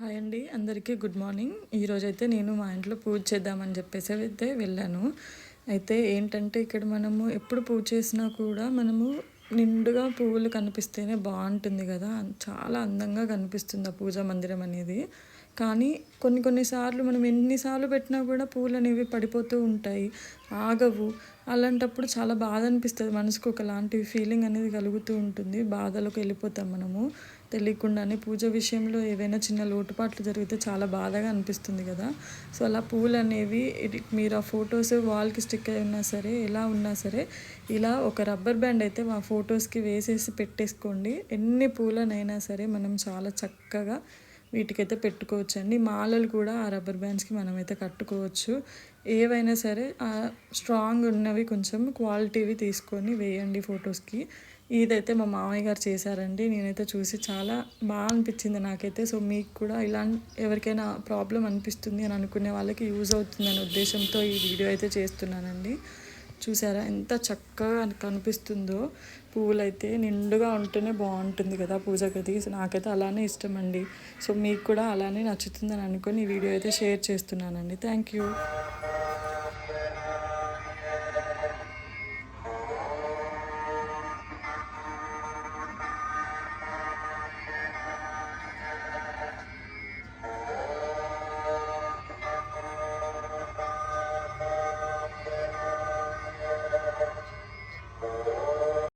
Hi అండి అందరికీ good morning. ఈరోజు అయితే నేను మా ఇంట్లో పూజ చేద్దామని చెప్పేసి అయితే వెళ్ళాను. అయితే ఏంటంటే ఇక్కడ మనము ఎప్పుడు పూజ చేసినా కూడా మనము నిండుగా పువ్వులు కనిపిస్తేనే బాగుంటుంది కదా. చాలా అందంగా కనిపిస్తుంది ఆ పూజా మందిరం అనేది. కానీ కొన్ని కొన్నిసార్లు మనం ఎన్నిసార్లు పెట్టినా కూడా పూలు అనేవి పడిపోతూ ఉంటాయి ఆగవు. అలాంటప్పుడు చాలా బాధ అనిపిస్తుంది. మనసుకు ఒకలాంటి ఫీలింగ్ అనేది కలుగుతూ ఉంటుంది. బాధలోకి వెళ్ళిపోతాం మనము. తెలియకుండానే పూజ విషయంలో ఏవైనా చిన్న లోటుపాట్లు జరిగితే చాలా బాధగా అనిపిస్తుంది కదా. సో అలా పూలు అనేవి మీరు ఆ ఫొటోస్ వాల్కి స్టిక్ అయి ఉన్నా సరే ఎలా ఉన్నా సరే ఇలా ఒక రబ్బర్ బ్యాండ్ అయితే మా ఫొటోస్కి వేసేసి పెట్టేసుకోండి. ఎన్ని పూలనైనా సరే మనం చాలా చక్కగా వీటికైతే పెట్టుకోవచ్చు అండి మాలలు కూడా ఆ రబ్బర్ బ్యాండ్స్కి మనమైతే కట్టుకోవచ్చు. ఏవైనా సరే స్ట్రాంగ్ ఉన్నవి కొంచెం క్వాలిటీవి తీసుకొని వేయండి ఫొటోస్కి. ఇదైతే మా మామయ్య గారు చేశారండి. నేనైతే చూసి చాలా బాగా అనిపించింది నాకైతే. సో మీకు కూడా ఇలా ఎవరికైనా ప్రాబ్లం అనిపిస్తుంది అని అనుకునే వాళ్ళకి యూజ్ అవుతుందనే ఉద్దేశంతో ఈ వీడియో అయితే చేస్తున్నానండి. చూసారా? ఎంత చక్కగా కనిపిస్తుందో. పువ్వులు అయితే నిండుగా ఉంటేనే బాగుంటుంది కదా పూజ గది నాకైతే అలానే ఇష్టం అండి సో మీకు కూడా అలానే నచ్చుతుందని అనుకొని ఈ వీడియో అయితే షేర్ చేస్తున్నానండి. Thank you.